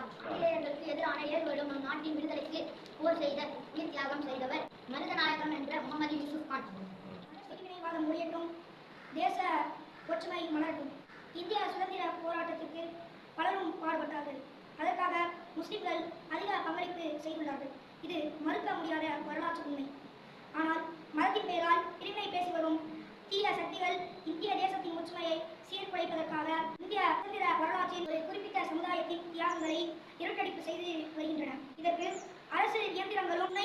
தியாகம் ஆங்கிலேயர்களுக்கு எதிரான ஏழு வருடம் நம் நாட்டின் விடுதலைக்கு போர் செய்த உயிர் தியாகம் செய்தவர் மருதநாயகம் என்ற முகமது யூசுப் கான். பிரிவினைவாதம் முடியட்டும் தேச ஒற்றுமை மலரட்டும். இந்திய சுதந்திர போராட்டத்திற்கு பலரும் பாடுபட்டார்கள். அதற்காக முஸ்லிம்கள் அதிக பங்களிப்பு செய்துள்ளார்கள். இது மறுக்க முடியாத வரலாற்று உண்மை. ஆனால் மதத்தின் பெயரால் பிரிவினை பேசி வரும் தீய சக்திகள் இந்திய தேசத்தின் ஒற்றுமையை சீர்குலைப்பதற்காக இந்திய சுதந்திர வரலாற்றில் சமுதாயத்தின் இருட்டடிப்பு செய்து வருகின்றன. இதற்கு அரசு இயந்திரங்களும்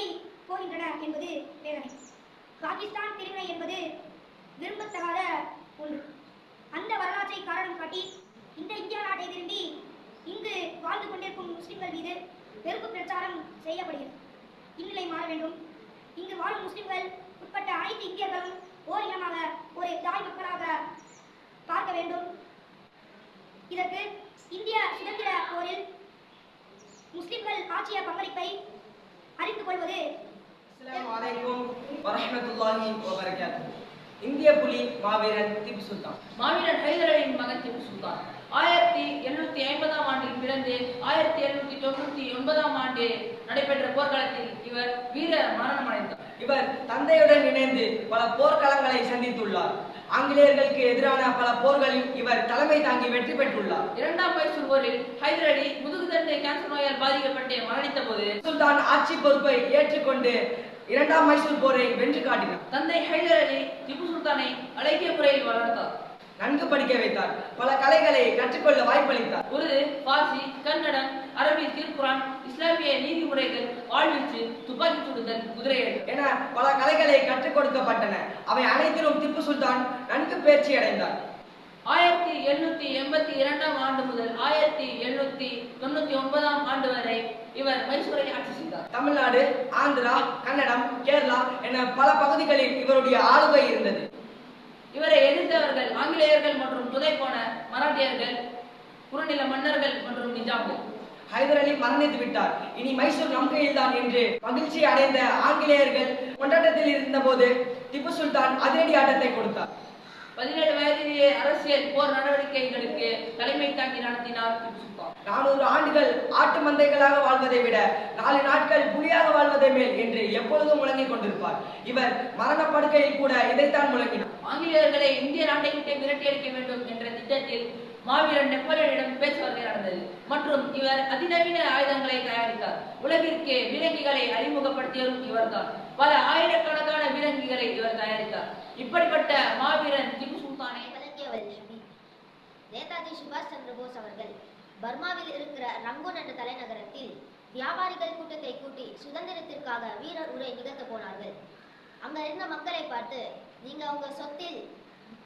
போகின்றன என்பது வேதனை. பாகிஸ்தான் பிரிவினை என்பது விரும்பத்தகாத ஒன்று. அந்த வரலாற்றை காரணம் காட்டி இந்த இந்தியா நாட்டை விரும்பி இங்கு வாழ்ந்து கொண்டிருக்கும் முஸ்லிம்கள் மீது வெறுப்பு பிரச்சாரம் செய்யப்படுகிறது. இந்நிலை மாற வேண்டும். இங்கு வாழும் முஸ்லிம்கள் உட்பட்ட அனைத்து இந்தியர்களும் ஓர் இனமாக ஒரு தாய் மக்களாக பார்க்க வேண்டும். இதற்கு இந்திய சுதந்திர போரில் முஸ்லிம்கள் ஆற்றிய பங்களிப்பை அறிந்து கொள்வது அஸ்ஸலாமு அலைக்கும் வரஹ்மத்துல்லாஹி வபரகாத்துஹு இந்திய புலி மாவீரன் திப்பு சுல்தான். மாவீரன் ஹைதர் அலியின் மகன் திப்பு சுல்தான். ஆயிரத்தி எழுநூத்தி ஐம்பதாம் ஆண்டில் பிறந்து ஆயிரத்தி எழுநூத்தி தொண்ணூத்தி ஒன்பதாம் ஆண்டு நடைபெற்ற போர்க்களத்தில் இவர் வீர மரணம் அடைந்தார். இவர் தந்தையுடன் இணைந்து பல போர்க்களங்களை சந்தித்துள்ளார். ஆங்கிலேயர்களுக்கு எதிரான பல போர்களில் இவர் தலைமை தாங்கி வெற்றி பெற்றுள்ளார். இரண்டாம் மைசூர் போரில் ஹைதர் அலி முதுகுதண்டை கேன்சர் நோயால் பாதிக்கப்பட்டு மரணித்த போது சுல்தான் ஆட்சி பொறுப்பை ஏற்றுக்கொண்டு இரண்டாம் மைசூர் போரை வென்று காட்டினார். தந்தை ஹைதர் அலி திப்பு சுல்தானை அழகிய முறையில் வளர்த்தார். நன்கு படிக்க வைத்தார். பல கலைகளை கற்றுக்கொள்ள வாய்ப்பளித்தார். உருது பார்சி கன்னடம் அரபி திருக்குரான் இஸ்லாமிய நீதிமுறைகள் வாழ்வீச்சு துப்பாக்கி சுடுதல் குதிரையேற்றம் என பல கலைகளை கற்றுக் கொடுக்கப்பட்டன. அவை அனைத்திலும் திப்பு சுல்தான் நன்கு தேர்ச்சி அடைந்தார். ஆயிரத்தி எழுநூத்தி எண்பத்தி இரண்டாம் ஆண்டு முதல் ஆயிரத்தி எழுநூத்தி தொண்ணூத்தி ஒன்பதாம் ஆண்டு வரை இவர் மைசூரை ஆட்சி செய்தார். தமிழ்நாடு ஆந்திரா கன்னடம் கேரளா என பல பகுதிகளில் இவருடைய ஆளுகை இருந்தது. இவரை எதிர்த்தவர்கள் ஆங்கிலேயர்கள் மற்றும் துணை போன மராட்டியர்கள் குறுநில மன்னர்கள் மற்றும் நிஜாம்கள் ஹைதர் அலி மரணித்து விட்டார். இனி மைசூர் நம் கையில்தான் என்று மகிழ்ச்சி அடைந்த ஆங்கிலேயர்கள் கொண்டாட்டத்தில் இருந்தபோது திப்பு சுல்தான் அதிரடி ஆட்டத்தை கொடுத்தார். பதினேழு வயதிலேயே அரசியல் போர் நடவடிக்கைகளுக்கு தலைமை தாங்கி நடத்தினார் நானூறு ஆண்டுகள் ஆட்டு மந்தைகளாக வாழ்வதை விட நாலு நாட்கள் புலியாக வாழ்வதை மேல் என்று எப்பொழுதும் முழங்கிக் கொண்டிருப்பார். இவர் மரணப்படுக்கையில் கூட இதைத்தான் முழங்கினார். ஆங்கிலேயர்களை இந்திய நாட்டை விட்டு விரட்டியடிக்க வேண்டும் என்ற திட்டத்தில் மாவீரன் நெப்போலியனிடம் பேச்சுவார்த்தை நடந்தது. மற்றும் இவர் அதிநவீன ஆயுதங்களை தயாரித்தார். உலகிற்கு விலங்கிகளை அறிமுகப்படுத்தியவரும் இவர்தான். பல ஆயிரக்கணக்கான விலங்கிகளை இவர் தயாரித்தார். இப்படிப்பட்ட மாவீரன் திப்பு சுல்தானை விளங்கியவர் ஷபீப் நேதாஜி சுபாஷ் சந்திர போஸ் அவர்கள் பர்மாவில் இருக்கிற ரங்கூன் என்ற தலைநகரத்தில் வியாபாரிகள் கூட்டத்தை கூட்டி சுதந்திரத்திற்காக வீரர் உரை நிகழ்த்த போனார்கள். அங்க இருந்த மக்களை பார்த்து நீங்க உங்க சொத்தில்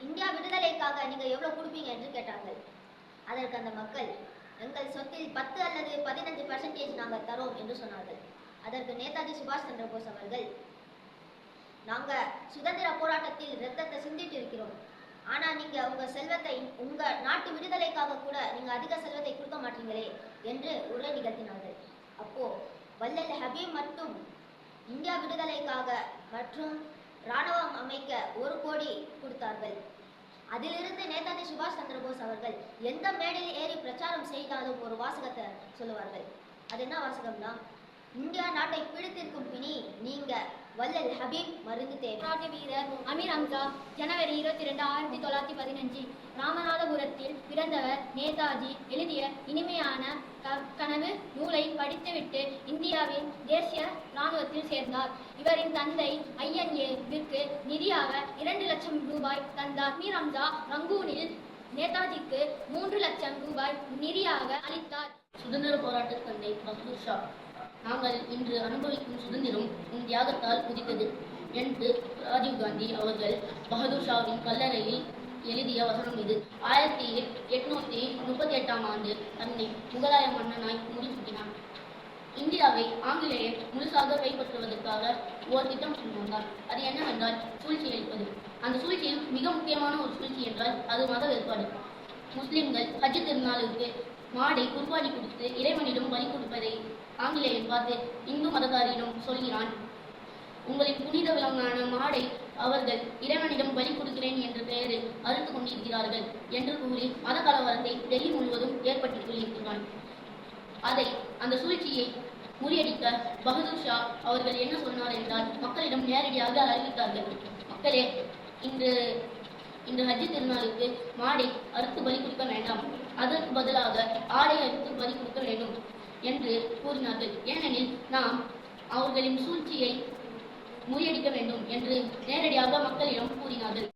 இந்தியா விடுதலைக்காக நீங்க எவ்வளவு கொடுப்பீங்க? என்று கேட்டார்கள். அதற்கு அந்த மக்கள் எங்கள் சொத்தில் பத்து அல்லது பதினஞ்சு பர்சன்டேஜ் நாங்கள் தரோம் என்று சொன்னார்கள். அதற்கு நேதாஜி சுபாஷ் சந்திர போஸ் அவர்கள் நாங்க சுதந்திர போராட்டத்தில் ரத்தத்தை சிந்திட்டு இருக்கிறோம் ஆனா நீங்க உங்க செல்வத்தை உங்க நாட்டு விடுதலைக்காக கூட நீங்க அதிக செல்வத்தை கொடுக்க மாட்டீங்களே என்று உரை நிகழ்த்தினார்கள். அப்போ வல்லல் ஹபீப் மட்டும் இந்தியா விடுதலைக்காக மற்றும் ராணுவம் அமைக்க ஒரு கோடி கொடுத்தார்கள். அதிலிருந்து நேதாஜி சுபாஷ் சந்திரபோஸ் அவர்கள் எந்த மேடையில் ஏறி பிரச்சாரம் செய்தாலும் ஒரு வாசகத்தை சொல்லுவார்கள். அது என்ன வாசகம்னா இந்தியா நாட்டை பிடித்திருக்கும் பிணி நீங்க வல்லல் ஹபீப் மருந்து தேவை. வீரர் அமீர் ஹம்சா ஜனவரி இருபத்தி ரெண்டு ஆயிரத்தி தொள்ளாயிரத்தி பதினஞ்சு. ராமநாதபுரத்தில் பிறந்தவர் நேதாஜி எழுதிய இனிமையான கனவு நூலை படித்துவிட்டு இந்தியாவின் தேசிய ராணுவத்தில் சேர்ந்தார். இவரின் தந்தை ஐஎன்ஏவிற்கு நிதியாக இரண்டு லட்சம் ரூபாய் தந்தார். அமீர் ஹம்சா ரங்கூனில் நேதாஜிக்கு மூன்று லட்சம் ரூபாய் நிதியாக அளித்தார். சுதந்திர போராட்ட தந்தை பகதூர் ஷா நாங்கள் இன்று அனுபவிக்கும் சுதந்திரம் உன் தியாகத்தால் உதித்தது என்று ராஜீவ் காந்தி அவர்கள் பகதூர் ஷாவின் கல்லறையில் எழுதிய வசனம் இது. ஆயிரத்தி எட்நூத்தி முப்பத்தி எட்டாம் ஆண்டு தன்னை முகலாய மன்னனாய் முடிசூட்டினார் இந்தியாவை ஆங்கிலேயர் முழுசாக கைப்பற்றுவதற்காக ஓர் திட்டம் கொண்டு வந்தார் அது என்னவென்றால் சூழ்ச்சி அளிப்பது அந்த சூழ்ச்சியில் மிக முக்கியமான ஒரு சூழ்ச்சி என்றால் அது மத வேறுபாடு. முஸ்லிம்கள் ஹஜ் திருநாளுக்கு மாடை குருவாடி கொடுத்து இறைவனிடம் பலி கொடுப்பதை ஆங்கிலேயன் பார்த்து இந்து மதத்தாரிடம் சொல்கிறான். உங்களின் புனித விலங்கான மாடை அவர்கள் இறைவனிடம் பலி கொடுக்கிறேன் என்ற பெயரில் அறுத்து கொண்டிருக்கிறார்கள் என்று கூறி மத கலவரத்தை டெல்லி முழுவதும் ஏற்பட்டுக் கொண்டிருக்கிறான் அதை அந்த சூழ்ச்சியை முறியடிக்க பகதூர் ஷா அவர்கள் என்ன சொன்னார் என்றால் மக்களிடம் நேரடியாக அறிவித்தார்கள். மக்களே இன்று இந்த ஹஜ்ஜி திருநாளுக்கு மாடை அறுத்து பலி கொடுக்க வேண்டாம். அதற்கு பதிலாக ஆடை அறுத்து பலி கொடுக்க வேண்டும் என்று கூறினார்கள். ஏனெனில் நாம் அவர்களின் சூழ்ச்சியை முறியடிக்க வேண்டும் என்று நேரடியாக மக்களிடம் கூறினார்கள்.